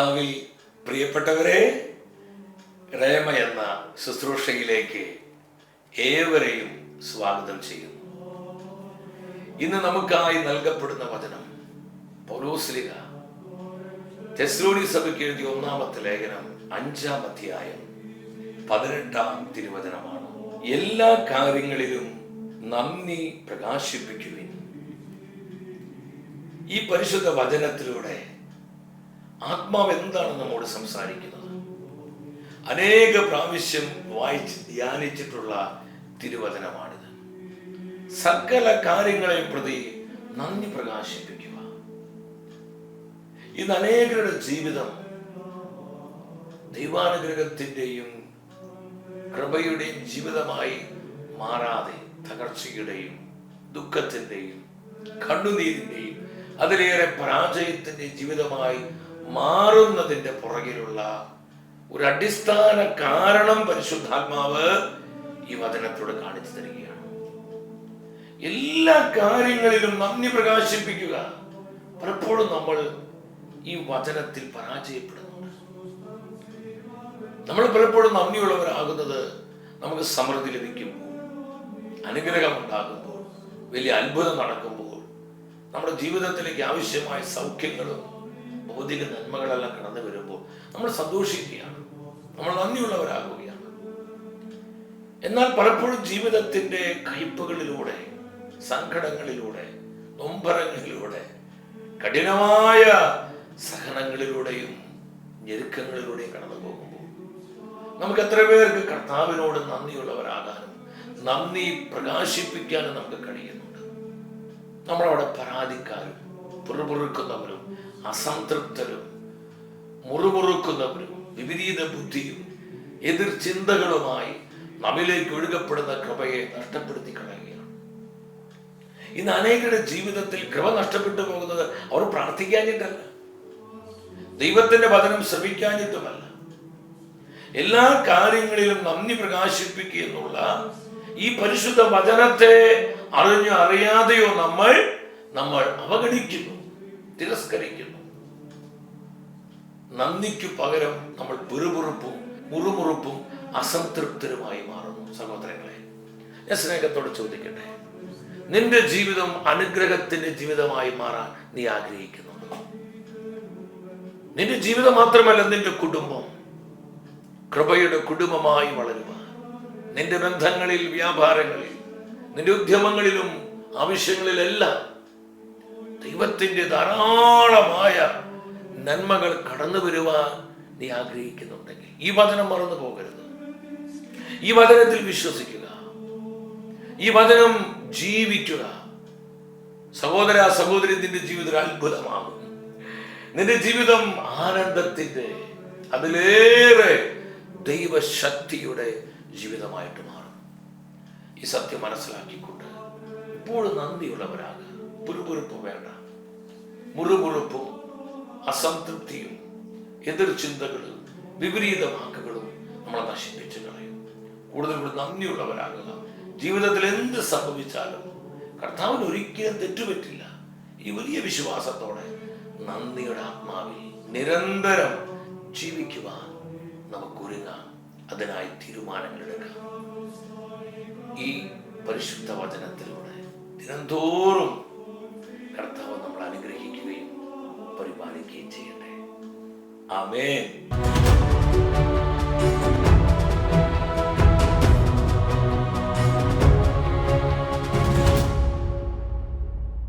കർത്താവിൽ പ്രിയപ്പെട്ടവരെ റേമ എന്ന ശുശ്രൂഷയിലേക്ക് ഏവരെയും സ്വാഗതം ചെയ്യുന്നു. ഇന്ന് നമുക്കായി നൽകപ്പെടുന്ന വചനം പൗലോസ്ലിക തെസ്ലോണി സഭയ്ക്ക് എഴുതിയ ഒന്നാമത്തെ ലേഖനം അഞ്ചാം അധ്യായം പതിനെട്ടാം തിരുവചനമാണ്. എല്ലാ കാര്യങ്ങളിലും നന്ദി പ്രകാശിപ്പിക്കുവിൻ. ഈ പരിശുദ്ധ വചനത്തിലൂടെ ആത്മാവ് എന്താണ് നമ്മോട് സംസാരിക്കുന്നത്? അനേക പ്രാവശ്യം വായിച്ച് ധ്യാനിച്ചിട്ടുള്ള തിരുവചനമാണിത്. സകല കാര്യങ്ങളെ പ്രതി നന്ദി പ്രകാശിപ്പിക്കുക. ഇന്ന് അനേകരുടെ ജീവിതം ദൈവാനുഗ്രഹത്തിന്റെയും കൃപയുടെയും ജീവിതമായി മാറാതെ തകർച്ചയുടെയും ദുഃഖത്തിന്റെയും കണ്ണുനീരിന്റെയും അതിലേറെ പരാജയത്തിന്റെ ജീവിതമായി മാറുന്നതിന്റെ പുറകിലുള്ള ഒരു അടിസ്ഥാന കാരണം പരിശുദ്ധാത്മാവ് ഈ വചനത്തോട് കാണിച്ചു തരികയാണ്. എല്ലാ കാര്യങ്ങളിലും നന്ദി പ്രകാശിപ്പിക്കുക. പലപ്പോഴും നമ്മൾ ഈ വചനത്തിൽ പരാജയപ്പെടുന്നുണ്ട്. നമ്മൾ പലപ്പോഴും നന്ദിയുള്ളവരാകുന്നത് നമുക്ക് സമൃദ്ധി ലഭിക്കുമ്പോൾ അനുഗ്രഹം ഉണ്ടാകുമ്പോൾ വലിയ അത്ഭുതം നടക്കുമ്പോൾ നമ്മുടെ ജീവിതത്തിലേക്ക് ആവശ്യമായ സൗഖ്യങ്ങളും ഭൗതിക നന്മകളെല്ലാം കടന്നു വരുമ്പോൾ നമ്മൾ സന്തോഷിക്കുകയാണ്. നമ്മൾ നന്ദിയുള്ളവരാകുകയാണ്. എന്നാൽ പലപ്പോഴും ജീവിതത്തിന്റെ കയ്പുകളിലൂടെ സങ്കടങ്ങളിലൂടെ നൊമ്പരങ്ങളിലൂടെ കഠിനമായ സഹനങ്ങളിലൂടെയും ഞെരുക്കങ്ങളിലൂടെയും കടന്നു പോകുമ്പോൾ നമുക്ക് എത്ര പേർക്ക് കർത്താവിനോട് നന്ദിയുള്ളവരാകാനും നന്ദി പ്രകാശിപ്പിക്കാനും നമുക്ക് കഴിയുന്നുണ്ട്. നമ്മളവിടെ പരാതിക്കാരും പുറപുറുക്കുന്നവരും അസംതൃപ്തരും മുറുമുറുക്കുന്നവരും വിപരീത ബുദ്ധിയും എതിർ ചിന്തകളുമായി നമ്മിലേക്ക് ഒഴുകപ്പെടുന്ന കൃപയെ നഷ്ടപ്പെടുത്തി കളയുകയാണ്. ഇന്ന് അനേകരുടെ ജീവിതത്തിൽ കൃപ നഷ്ടപ്പെട്ടു പോകുന്നത് അവർ പ്രാർത്ഥിക്കാഞ്ഞിട്ടല്ല. ദൈവത്തിന്റെ വചനം ശ്രമിക്കാഞ്ഞിട്ടുമല്ല എല്ലാ കാര്യങ്ങളിലും നന്ദി പ്രകാശിപ്പിക്കുക എന്നുള്ള ഈ പരിശുദ്ധ വചനത്തെ അറിഞ്ഞോ അറിയാതെയോ നമ്മൾ നമ്മൾ അവഗണിക്കുന്നു തിരസ്കരിക്കുന്നു. നന്ദിക്കു പകരം നമ്മൾ പിറുപിറുപ്പും മുറുമുറുപ്പും അസംതൃപ്തരുമായി മാറുന്നു സഹോദരങ്ങളെ. ഞാൻ സ്നേഹത്തോട് ചോദിക്കട്ടെ? നിന്റെ ജീവിതം അനുഗ്രഹത്തിന്റെ ജീവിതമായി മാറാൻ നീ ആഗ്രഹിക്കുന്നുണ്ടോ? നിന്റെ ജീവിതം മാത്രമല്ല നിന്റെ കുടുംബം. കൃപയുടെ കുടുംബമായി വളരുക. നിന്റെ ബന്ധങ്ങളിൽ വ്യാപാരങ്ങളിൽ നിന്റെ ഉദ്യമങ്ങളിലും ആവശ്യങ്ങളിലെല്ലാം ദൈവത്തിന്റെ ധാരാളമായ നന്മകൾ കടന്നു വരുവാൻ നീ ആഗ്രഹിക്കുന്നുണ്ടെങ്കിൽ ഈ വചനം മറന്നു പോകരുത്. ഈ വചനത്തിൽ വിശ്വസിക്കുക. ഈ വചനം ജീവിക്കുക. സഹോദര സഹോദരി നിന്റെ ജീവിതം അത്ഭുതമാകും. നിന്റെ ജീവിതം ആനന്ദത്തിന്റെ അതിലേറെ ദൈവശക്തിയുടെ ജീവിതമായിട്ട് മാറും. ഈ സത്യം മനസ്സിലാക്കിക്കൊണ്ട് ഇപ്പോഴും നന്ദിയുള്ളവരാകുക. പുരുപുരുപ്പും വേണ്ട. മുറുമുറുപ്പും അസംതൃപ്തിയും എതിർചിന്തകളും വിപരീത വാക്കുകളും നമ്മളെ നശിപ്പിച്ചു കളയും. കൂടുതൽ കൂടുതൽ നന്ദിയുള്ളവരാകുക. ജീവിതത്തിൽ എന്ത് സംഭവിച്ചാലും കർത്താവിന് ഒരിക്കലും തെറ്റുപറ്റില്ല. ഈ വലിയ വിശ്വാസത്തോടെ നന്ദിയുടെ ആത്മാവിൽ നിരന്തരം ജീവിക്കുവാൻ നമുക്കൊരുങ്ങാം. അതിനായി തീരുമാനങ്ങൾ എടുക്കാം. ഈ പരിശുദ്ധ വചനത്തിലൂടെ ദിനംതോറും Amén.